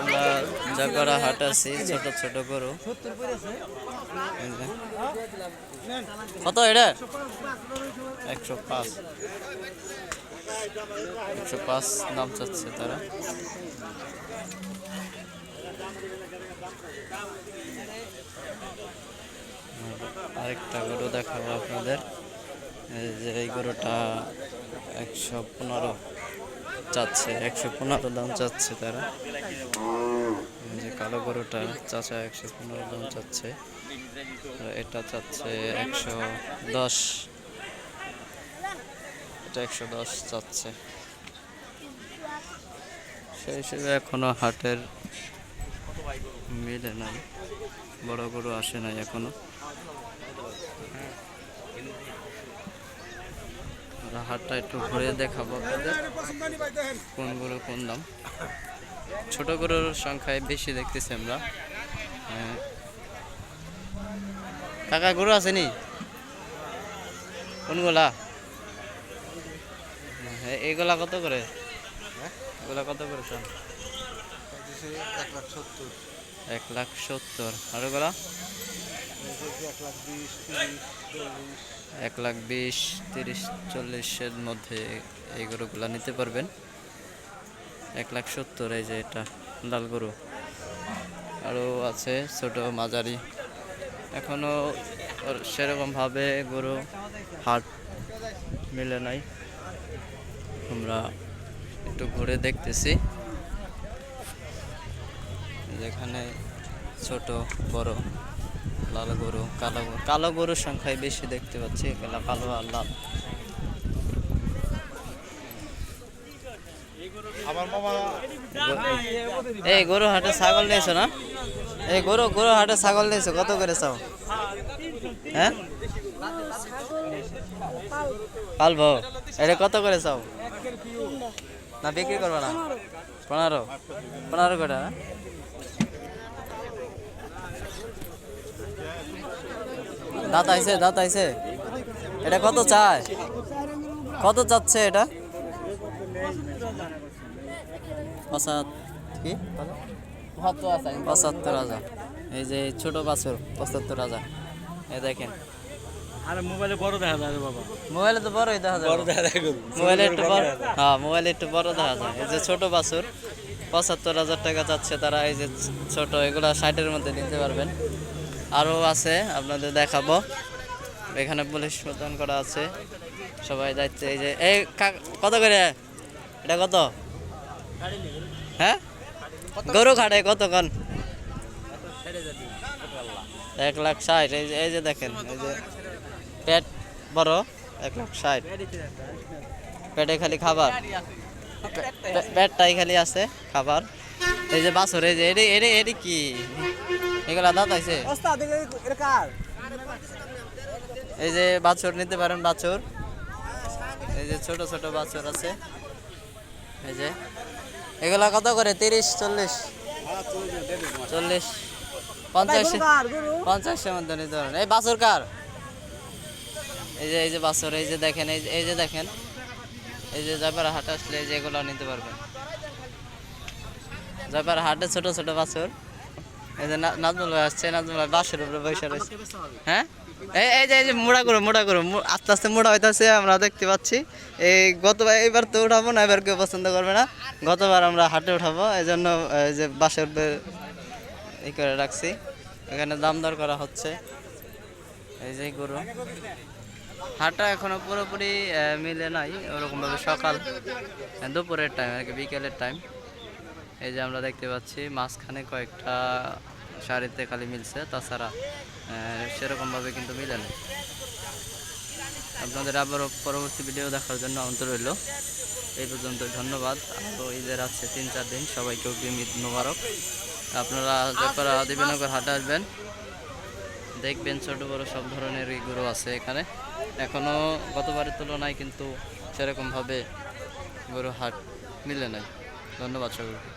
আমরা জগরা হাট আছি, ছোট ছোট গরু। কত এটা? একশো পাঁচ। একশো পাঁচ দাম চাচ্ছে তারা। আরেকটা গরু দেখাবো আপনাদের। যে এই গরুটা একশো পনেরো। চাচ্ছে, একশো পনেরো দাম চাচ্ছে তারা। যে কালো গরুটা চাচা একশো পনেরো দাম চাচ্ছে এটা চাচ্ছে একশো দশ। এটা একশো দশ চাচ্ছে। সেই হিসেবে এখনও হাটের মিলে নাই, বড় গরু আসে নাই এখনও। হাটটা একটু ঘুরে দেখাবো আপনাদের। কোন দাম? ছোট গরুর সংখ্যায় বেশি দেখতেছি আমরা। হ্যাঁ। কাকা গরু আসেনি কোনগুলা? হ্যাঁ, এইগুলা কত করে? এগুলা কত করে চান এক লাখ সত্তর। এক লাখ সত্তর। আর ওগুলা? এক লাখ বিশ, তিরিশ, চল্লিশের মধ্যে এই গরুগুলা নিতে পারবেন। এক লাখ সত্তর, এই যে এটা লাল গরু। আরও আছে ছোট মাঝারি। এখনও সেরকমভাবে গরু হাট মিলে নাই। আমরা একটু ঘুরে দেখতেছি। যেখানে ছোট, বড় লাল গরু কালো গরু কালো গরুর সংখ্যায় বেশি দেখতে পাচ্ছি এগুলা কালো আর লাল। এই গরু হাটে ছাগল নিয়েছো না? এই গরু গরু হাটে ছাগল নিয়েছো কত করে চাও? হ্যাঁ? পালবো। এটা কত করে চাও? না বিক্রি করব না? পনেরো। পনেরো করে দাঁত আইছে দাঁত আইছে। এটা কত চায়? কত চাচ্ছে এটা? কি? পঁচাত্তর হাজার। এই যে ছোট বাছুর পঁচাত্তর হাজার। এই দেখেন। আরে মোবাইলে বড় দেখা যায় বাবা। মোবাইলে তো বড়ই দেখা যায় বড় দেখা যায়। মোবাইলে একটু বড় হ্যাঁ মোবাইলে একটু বড় দেখা যায়। এই যে ছোট বাছুর পঁচাত্তর হাজার টাকা চাচ্ছে তারা। এই যে ছোট এগুলা ষাটের মধ্যে নিতে পারবেন। আরও আছে, আপনাদের দেখাবো। এখানে পুলিশ প্রদান করা আছে। সবাই যাচ্ছে এই যে, এই কত করে? এটা কত? হ্যাঁ? গরু খাটে কত কন? এক লাখ ষাট, এই যে এই যে দেখেন, এই যে, পেট বড়, এক লাখ ষাট। পেটে খালি খাবার। পেটটাই খালি আছে, খাবার। এই যে বাছর, এই যে, এটি এটি এটি কি? এগুলা দাঁত আছে এই যে বাছুর নিতে পারেন বাছুর। এই যে ছোট ছোট বাছুর আছে। এই যে। এগুলা কত করে? তিরিশ চল্লিশ? চল্লিশ। পঞ্চাশ। পঞ্চাশের মধ্যে নিতে পারেন। এই বাছুর কার? এই যে এই যে বাছুর এই যে দেখেন এই যে এই যে দেখেন। এই যে জয়পাড়া হাট আসলে এই যে এগুলো নিতে পারবেন। জয়পাড়া হাটে ছোট ছোট বাছুর। এই যে আসছে উপরে রয়েছে। হ্যাঁ? এই যে এই যে মোড়া মোড়া আস্তে আস্তে মোড়া আমরা দেখতে পাচ্ছি। এই গতবার তো উঠাবো না, এবার কেউ পছন্দ করবে না। গতবার আমরা হাটে উঠাবো, এই জন্য যে উপরে করে রাখছি। এখানে দাম দর করা হচ্ছে। এই যে গরু। হাটটা এখনও পুরোপুরি মিলে নাই, ওরকমভাবে সকাল, দুপুরের টাইম আর কি, বিকেলের টাইম এই যে আমরা দেখতে পাচ্ছি, মাঝখানে কয়েকটা শাড়িতে খালি মিলছে, তাছাড়া সেরকমভাবে কিন্তু মিলে না আপনাদের আবারও পরবর্তী ভিডিও দেখার জন্য আমন্ত্রণ রইল। এই পর্যন্ত ধন্যবাদ। আরও ঈদের আছে তিন চার দিন, সবাইকে অগ্রিম ঈদ মোবারক। আপনারা জয়পাড়া দেবীনগর হাটে আসবেন। দেখবেন ছোট বড় সব ধরনের গরু আছে এখানে। এখনও গতবারের তুলনায় কিন্তু সেরকমভাবে গরু হাট মিলে নাই। ধন্যবাদ সকলকে।